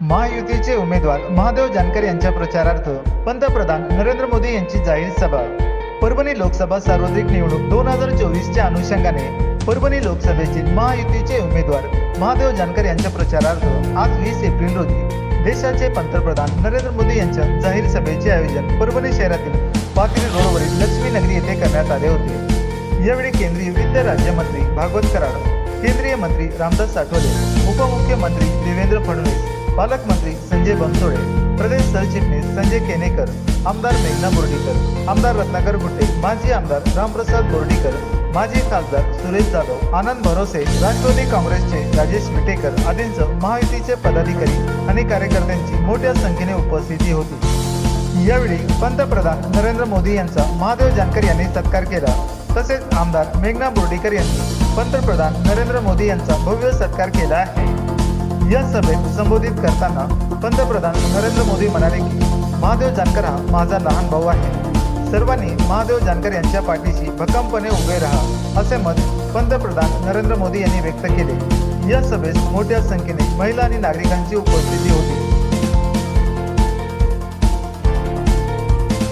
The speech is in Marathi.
महायुतीचे उमेदवार महादेव जानकर यांच्या प्रचारार्थ पंतप्रधान नरेंद्र मोदी यांची जाहीर सभा. परभणी लोकसभा सार्वत्रिक निवडणूक दोन हजार चोवीसच्या अनुषंगाने परभणी लोकसभेचे महायुतीचे उमेदवार महादेव जानकर यांच्या प्रचारार्थ आज वीस एप्रिल रोजी देशाचे पंतप्रधान नरेंद्र मोदी यांच्या जाहीर सभेचे आयोजन परभणी शहरातील पाथरी रोडवरील लक्ष्मी नगरी येथे करण्यात आले होते. यावेळी केंद्रीय वित्त राज्यमंत्री भागवत कराड केंद्रीय मंत्री रामदास आठवले उपमुख्यमंत्री देवेंद्र फडणवीस पालकमंत्री संजय बनसोडे प्रदेश सरचिटणीस संजय केनेकर आमदार मेघना बोर्डीकर आमदार रत्नाकर गुट्टे माजी आमदार रामप्रसाद बोर्डीकर माजी खासदार सुरेश जाधव आनंद भरोसे राष्ट्रवादी काँग्रेसचे राजेश विटेकर आदींसह महायुतीचे पदाधिकारी आणि कार्यकर्त्यांची मोठ्या संख्येने उपस्थिती होती. यावेळी पंतप्रधान नरेंद्र मोदी यांचा महादेव जानकर यांनी सत्कार केला. तसेच आमदार मेघना बोर्डीकर यांनी पंतप्रधान नरेंद्र मोदी यांचा भव्य सत्कार केला आहे. या सभेत संबोधित करताना पंतप्रधान नरेंद्र मोदी म्हणाले की महादेव जानकर हा माझा लहान भाऊ आहे. सर्वांनी महादेव जानकर यांच्या पाठीशी भक्कमपणे उभे राहा असे मत पंतप्रधान नरेंद्र मोदी यांनी व्यक्त केले. या सभेत मोठ्या संख्येने महिला आणि नागरिकांची उपस्थिती होती.